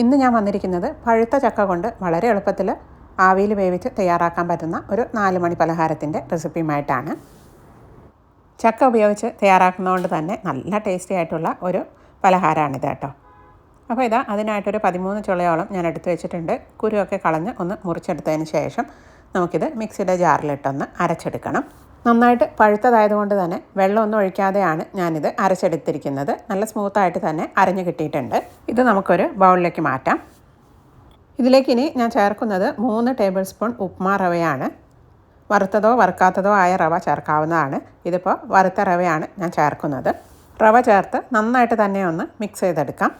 ഇന്ന് ഞാൻ വന്നിരിക്കുന്നത് പഴുത്ത ചക്ക കൊണ്ട് വളരെ എളുപ്പത്തിൽ ആവിയിൽ വേവിച്ച് തയ്യാറാക്കാൻ പറ്റുന്ന ഒരു നാല് മണി പലഹാരത്തിന്റെ റെസിപ്പിയുമായിട്ടാണ്. ചക്ക ഉപയോഗിച്ച് തയ്യാറാക്കുന്നതുകൊണ്ട് തന്നെ നല്ല ടേസ്റ്റി ആയിട്ടുള്ള ഒരു പലഹാരമാണിത് കേട്ടോ. അപ്പോൾ ഇതാ അതിനായിട്ടൊരു പതിമൂന്ന് ചുളയോളം ഞാൻ എടുത്തു വെച്ചിട്ടുണ്ട്. കുരുവൊക്കെ കളഞ്ഞ് ഒന്ന് മുറിച്ചെടുത്തതിന് ശേഷം നമുക്കിത് മിക്സിയുടെ ജാറിലിട്ടൊന്ന് അരച്ചെടുക്കണം. നന്നായിട്ട് പഴുത്തതായതുകൊണ്ട് തന്നെ വെള്ളമൊന്നും ഒഴിക്കാതെയാണ് ഞാനിത് അരച്ചെടുത്തിരിക്കുന്നത്. നല്ല സ്മൂത്തായിട്ട് തന്നെ അരഞ്ഞു കിട്ടിയിട്ടുണ്ട്. ഇത് നമുക്കൊരു ബൗളിലേക്ക് മാറ്റാം. ഇതിലേക്ക് ഇനി ഞാൻ ചേർക്കുന്നത് മൂന്ന് ടേബിൾ സ്പൂൺ ഉപ്മാ റവയാണ്. വറുത്തതോ വറുക്കാത്തതോ ആയ റവ ചേർക്കാവുന്നതാണ്. ഇതിപ്പോൾ വറുത്ത റവയാണ് ഞാൻ ചേർക്കുന്നത്. റവ ചേർത്ത് നന്നായിട്ട് തന്നെ ഒന്ന് മിക്സ് ചെയ്തെടുക്കാം.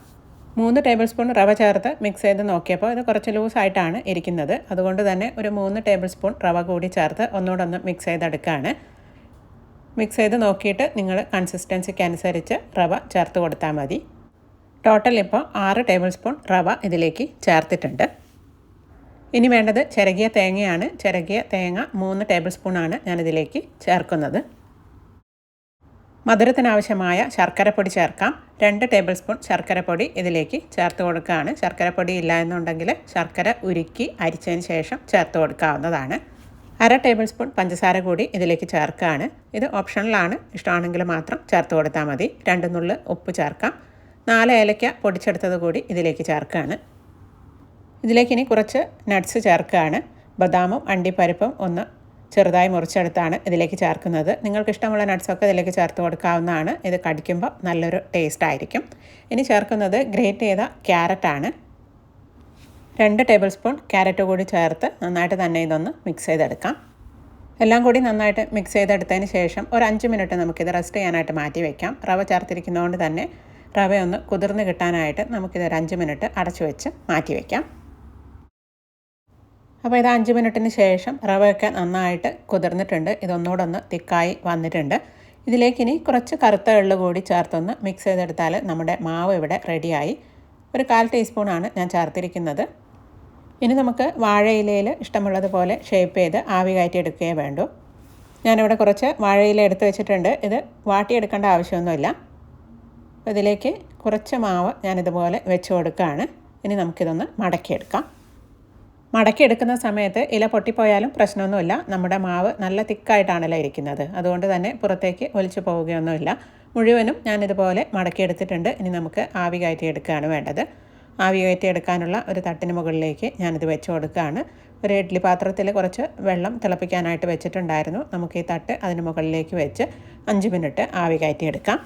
മൂന്ന് ടേബിൾ സ്പൂൺ റവ ചേർത്ത് മിക്സ് ചെയ്ത് നോക്കിയപ്പോൾ ഇത് കുറച്ച് ലൂസായിട്ടാണ് ഇരിക്കുന്നത്. അതുകൊണ്ട് തന്നെ ഒരു മൂന്ന് ടേബിൾ സ്പൂൺ റവ കൂടി ചേർത്ത് ഒന്നുകൂടൊന്ന് മിക്സ് ചെയ്തെടുക്കുകയാണ്. മിക്സ് ചെയ്ത് നോക്കിയിട്ട് നിങ്ങൾ കൺസിസ്റ്റൻസിക്ക് അനുസരിച്ച് റവ ചേർത്ത് കൊടുത്താൽ മതി. ടോട്ടൽ ഇപ്പോൾ ആറ് ടേബിൾ സ്പൂൺ റവ ഇതിലേക്ക് ചേർത്തിട്ടുണ്ട്. ഇനി വേണ്ടത് ചിരകിയ തേങ്ങയാണ്. ചിരകിയ തേങ്ങ മൂന്ന് ടേബിൾ സ്പൂണാണ് ഞാനിതിലേക്ക് ചേർക്കുന്നത്. മധുരത്തിനാവശ്യമായ ശർക്കരപ്പൊടി ചേർക്കാം. രണ്ട് ടേബിൾ സ്പൂൺ ശർക്കരപ്പൊടി ഇതിലേക്ക് ചേർത്ത് കൊടുക്കുകയാണ്. ശർക്കരപ്പൊടി ഇല്ല എന്നുണ്ടെങ്കിൽ ശർക്കര ഉരുക്കി അരിച്ചതിന് ശേഷം ചേർത്ത് കൊടുക്കാവുന്നതാണ്. അര ടേബിൾ സ്പൂൺ പഞ്ചസാര കൂടി ഇതിലേക്ക് ചേർക്കുകയാണ്. ഇത് ഓപ്ഷണലാണ് ഇഷ്ടമാണെങ്കിൽ മാത്രം ചേർത്ത് കൊടുത്താൽ മതി. രണ്ട് നുള്ള് ഉപ്പ് ചേർക്കാം. നാല് ഏലയ്ക്ക പൊടിച്ചെടുത്തത് കൂടി ഇതിലേക്ക് ചേർക്കുകയാണ്. ഇതിലേക്ക് ഇനി കുറച്ച് നട്ട്സ് ചേർക്കുകയാണ്. ബദാമും അണ്ടിപ്പരിപ്പും ഒന്ന് ചെറുതായി മുറിച്ചെടുത്താണ് ഇതിലേക്ക് ചേർക്കുന്നത്. നിങ്ങൾക്ക് ഇഷ്ടമുള്ള നട്ട്സൊക്കെ ഇതിലേക്ക് ചേർത്ത് കൊടുക്കാവുന്നതാണ്. ഇത് കടിക്കുമ്പോൾ നല്ലൊരു ടേസ്റ്റ് ആയിരിക്കും. ഇനി ചേർക്കുന്നത് ഗ്രേറ്റ് ചെയ്ത ക്യാരറ്റാണ് രണ്ട് ടേബിൾ സ്പൂൺ ക്യാരറ്റ് കൂടി ചേർത്ത് നന്നായിട്ട് തന്നെ ഇതൊന്ന് മിക്സ് ചെയ്തെടുക്കാം. എല്ലാം കൂടി നന്നായിട്ട് മിക്സ് ചെയ്തെടുത്തതിന് ശേഷം ഒരു അഞ്ച് മിനിറ്റ് നമുക്കിത് റെസ്റ്റ് ചെയ്യാനായിട്ട് മാറ്റി വയ്ക്കാം റവ ചേർത്തിരിക്കുന്നതുകൊണ്ട് തന്നെ റവ ഒന്ന് കുതിർന്ന് കിട്ടാനായിട്ട് നമുക്കിത് ഒരു അഞ്ച് മിനിറ്റ് അടച്ചു വെച്ച് മാറ്റി വയ്ക്കാം അപ്പോൾ ഇത് അഞ്ച് മിനിറ്റിന് ശേഷം റവയൊക്കെ നന്നായിട്ട് കുതിർന്നിട്ടുണ്ട്. ഇതൊന്നുകൂടെ ഒന്ന് തിക്കായി വന്നിട്ടുണ്ട്. ഇതിലേക്ക് ഇനി കുറച്ച് കറുത്ത എള്ള് കൂടി ചേർത്തൊന്ന് മിക്സ് ചെയ്തെടുത്താൽ നമ്മുടെ മാവ് ഇവിടെ റെഡിയായി ഒരു കാൽ ടീസ്പൂണാണ് ഞാൻ ചേർത്തിരിക്കുന്നത്. ഇനി നമുക്ക് വാഴയിലയിൽ ഇഷ്ടമുള്ളതുപോലെ ഷേപ്പ് ചെയ്ത് ആവി കയറ്റി എടുക്കുകയേ വേണ്ടൂ. ഞാനിവിടെ കുറച്ച് വാഴയില എടുത്ത് വെച്ചിട്ടുണ്ട്. ഇത് വാട്ടിയെടുക്കേണ്ട ആവശ്യമൊന്നുമില്ല. അപ്പോൾ ഇതിലേക്ക് കുറച്ച് മാവ് ഞാനിതുപോലെ വെച്ച് കൊടുക്കുകയാണ്. ഇനി നമുക്കിതൊന്ന് മടക്കിയെടുക്കാം. മടക്കിയെടുക്കുന്ന സമയത്ത് ഇല പൊട്ടിപ്പോയാലും പ്രശ്നമൊന്നുമില്ല. നമ്മുടെ മാവ് നല്ല തിക്കായിട്ടാണല്ലോ ഇരിക്കുന്നത്. അതുകൊണ്ട് തന്നെ പുറത്തേക്ക് ഒലിച്ചു പോവുകയൊന്നുമില്ല. മുഴുവനും ഞാനിതുപോലെ മടക്കിയെടുത്തിട്ടുണ്ട്. ഇനി നമുക്ക് ആവി കയറ്റി എടുക്കുകയാണ് വേണ്ടത്. ആവി കയറ്റി എടുക്കാനുള്ള ഒരു തട്ടിന് മുകളിലേക്ക് ഞാനിത് വെച്ച് കൊടുക്കുകയാണ്. ഒരു ഇഡ്ഡലി പാത്രത്തിൽ കുറച്ച് വെള്ളം തിളപ്പിക്കാനായിട്ട് വെച്ചിട്ടുണ്ടായിരുന്നു. നമുക്ക് ഈ തട്ട് അതിന് മുകളിലേക്ക് വെച്ച് അഞ്ച് മിനിറ്റ് ആവി കയറ്റി എടുക്കാം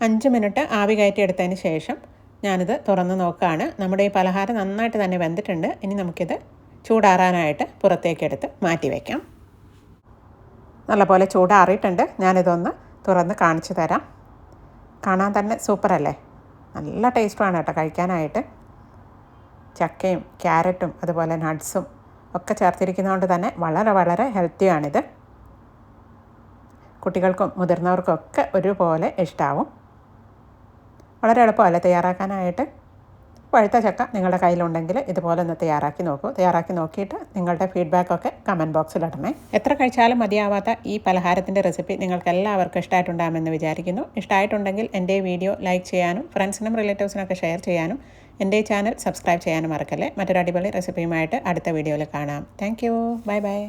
അഞ്ച് മിനിറ്റ് ആവി കയറ്റി കയറ്റിയെടുത്തതിന് ശേഷം ഞാനിത് തുറന്ന് നോക്കുകയാണ് നമ്മുടെ ഈ പലഹാരം നന്നായിട്ട് തന്നെ വെന്തിട്ടുണ്ട്. ഇനി നമുക്കിത് ചൂടാറാനായിട്ട് പുറത്തേക്കെടുത്ത് മാറ്റി വയ്ക്കാം നല്ലപോലെ ചൂടാറിയിട്ടുണ്ട്. ഞാനിതൊന്ന് തുറന്ന് കാണിച്ചു തരാം. കാണാൻ തന്നെ സൂപ്പറല്ലേ? നല്ല ടേസ്റ്റുമാണ് കേട്ടോ കഴിക്കാനായിട്ട്. ചക്കയും ക്യാരറ്റും അതുപോലെ നട്ട്സും ഒക്കെ ചേർത്തിരിക്കുന്നതുകൊണ്ട് തന്നെ വളരെ വളരെ ഹെൽത്തിയാണിത്. കുട്ടികൾക്കും മുതിർന്നവർക്കും ഒക്കെ ഒരുപോലെ ഇഷ്ടമാവും വളരെ എളുപ്പമല്ലേ തയ്യാറാക്കാനായിട്ട്? പഴുത്ത ചക്ക നിങ്ങളുടെ കയ്യിലുണ്ടെങ്കിൽ ഇതുപോലെ ഒന്ന് തയ്യാറാക്കി നോക്കൂ. തയ്യാറാക്കി നോക്കിയിട്ട് നിങ്ങളുടെ ഫീഡ്ബാക്കൊക്കെ കമന്റ് ബോക്സിൽ ഇടണേ എത്ര കഴിച്ചാലും മതിയാവാത്ത ഈ പലഹാരത്തിന്റെ റെസിപ്പി നിങ്ങൾക്ക് എല്ലാവർക്കും ഇഷ്ടമായിട്ടുണ്ടാകുമെന്ന് വിചാരിക്കുന്നു. ഇഷ്ടമായിട്ടുണ്ടെങ്കിൽ എന്റെ വീഡിയോ ലൈക്ക് ചെയ്യാനും ഫ്രണ്ട്സിനും റിലേറ്റീവ്സിനൊക്കെ ഷെയർ ചെയ്യാനും എന്റെ ചാനൽ സബ്സ്ക്രൈബ് ചെയ്യാനും മറക്കല്ലേ. മറ്റൊരു അടിപൊളി റെസിപ്പിയുമായിട്ട് അടുത്ത വീഡിയോയിൽ കാണാം. Thank bye bye.